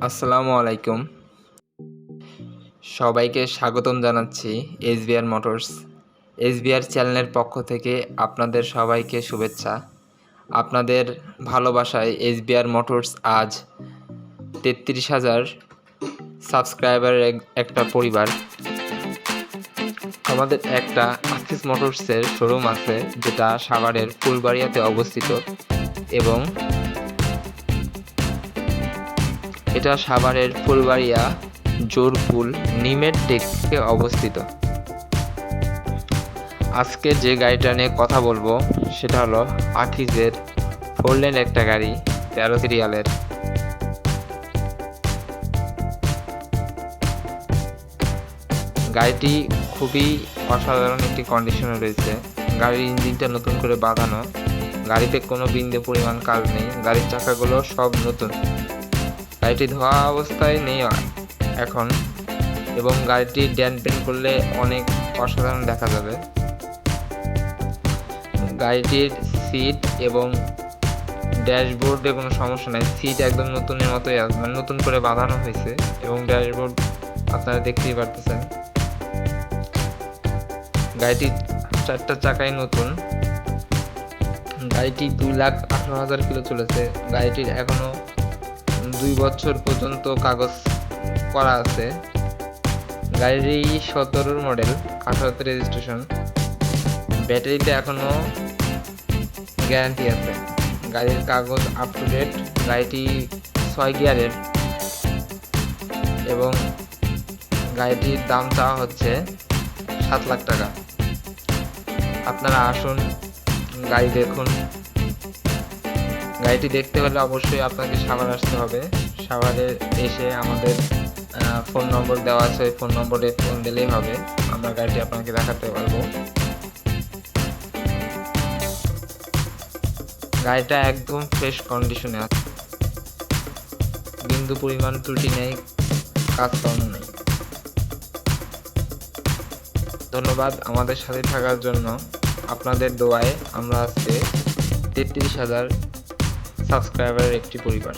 আসসালামু আলাইকুম। সবাইকে স্বাগতম জানাচ্ছি এস এসবিআর মোটরস। এসবিআর চ্যানেলের পক্ষ থেকে আপনাদের সবাইকে শুভেচ্ছা। আপনাদের ভালোবাসায় এস এসবিআর মোটরস আজ তেত্রিশ হাজার সাবস্ক্রাইবারের এক- একটা পরিবার। আমাদের একটা আকিস মোটরসের শোরুম আছে, যেটা সাভারের ফুলবাড়িয়াতে অবস্থিত এবং এটা সাভারের ফুলবাড়িয়া জোরপুল নিমের টেকে অবস্থিত। আজকে যে গাড়িটা নিয়ে কথা বলব, সেটা হলো আকিজের ফোর লেন একটা গাড়ি, তেরো সিরিয়ালের। গাড়িটি খুবই অসাধারণ একটি কন্ডিশনে রয়েছে। গাড়ির ইঞ্জিনটা নতুন করে বাঁধানো। গাড়িতে কোনো বিন্দু পরিমাণ কাজ নেই। গাড়ির চাকাগুলো সব নতুন। গাড়িটি ধোয়া অবস্থায় নেই এখন। এবং গাড়িটি ড্যান পেন করলে অনেক অসাধারণ দেখা যাবে। গাড়িটির সিট এবং ড্যাশবোর্ডে কোনো সমস্যা নেই। সিট একদম নতুনের মতোই মানে নতুন করে বাঁধানো হয়েছে এবং ড্যাশবোর্ড আপনারা দেখতেই পারতেছেন। গাড়িটির চারটা চাকাই নতুন। গাড়িটি দুই লাখ আঠারো হাজার কিলো চলেছে। গাড়িটির এখনও দুই বছর পর্যন্ত কাগজ করা আছে। গাড়িটি সতেরোর মডেল আঠারোতে রেজিস্ট্রেশন ব্যাটারিতে এখনও গ্যারান্টি আছে। গাড়ির কাগজ আপ টু ডেট গাড়িটি ছয় গিয়ারের এবং গাড়িটির দাম চাওয়া হচ্ছে সাত লাখ টাকা। আপনারা আসুন, গাড়ি দেখুন। গাড়িটি দেখতে হলে অবশ্যই আপনাকে সাভার আসতে হবে। সাভারে এসে আমাদের ফোন নম্বর দেওয়া আছে, ওই ফোন নম্বরে ফোন দিলেই হবে। আমরা গাড়িটি আপনাকে দেখাতে পারব। গাড়িটা একদম ফ্রেশ কন্ডিশনে আছে। বিন্দু পরিমাণ ত্রুটি নেই কাজকর্ম নেই। ধন্যবাদ আমাদের সাথে থাকার জন্য। আপনাদের দোয়ায় আমরা আজকে তেত্রিশ হাজার সাবস্ক্রাইবারের একটি পরিবার।